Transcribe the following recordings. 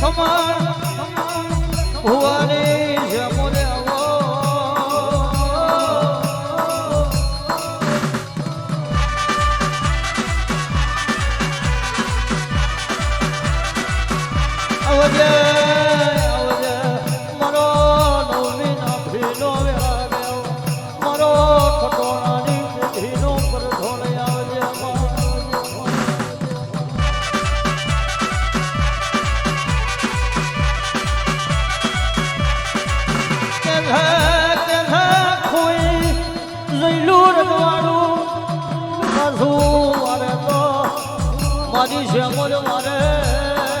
ખમણ ભુવાને જમુને આવો અવજ્યા લાગી છે મોર મારે.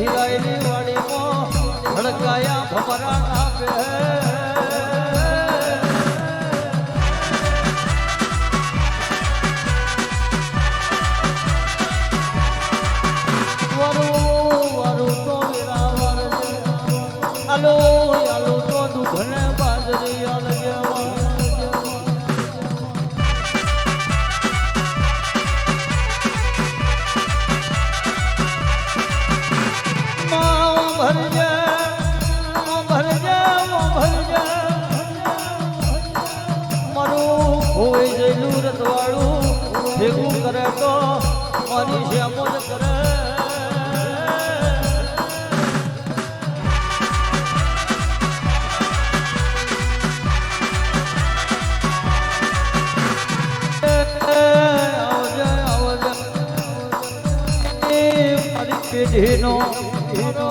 হৃদয় કરે તો મારી શ્યામ જ કરે. પેઢીનો હીરો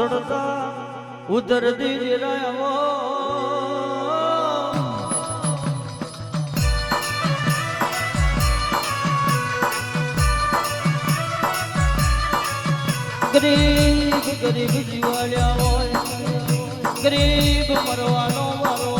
સડતા ઉતરતી જીરાયો ગરીબ ગરીબ જીવાડ્યા હોય ગરીબ મરવાનો મરવાનો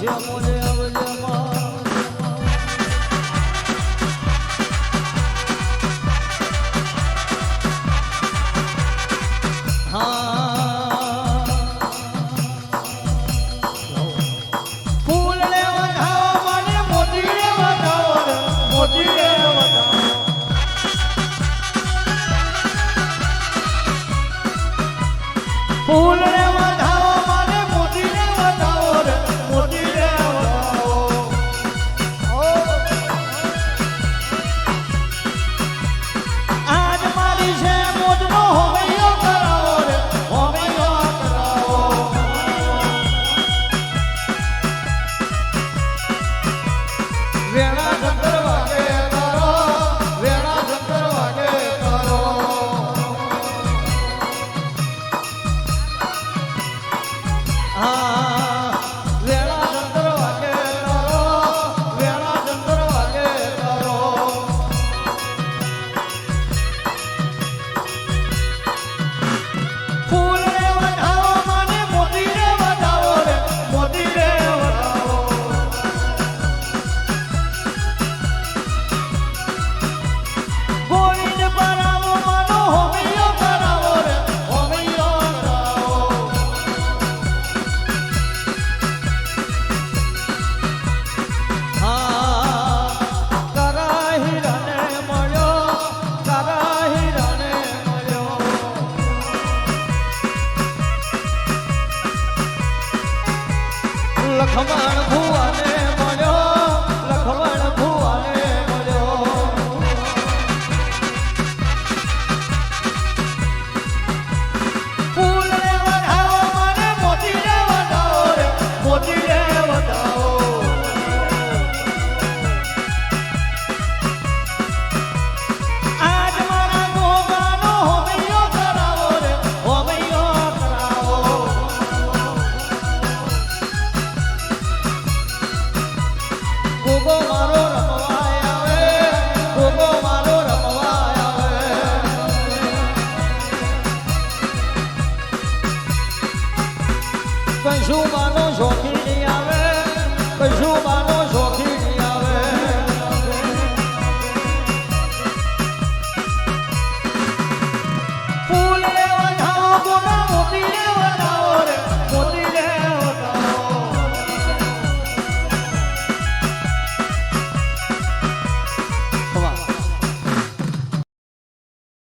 যেমন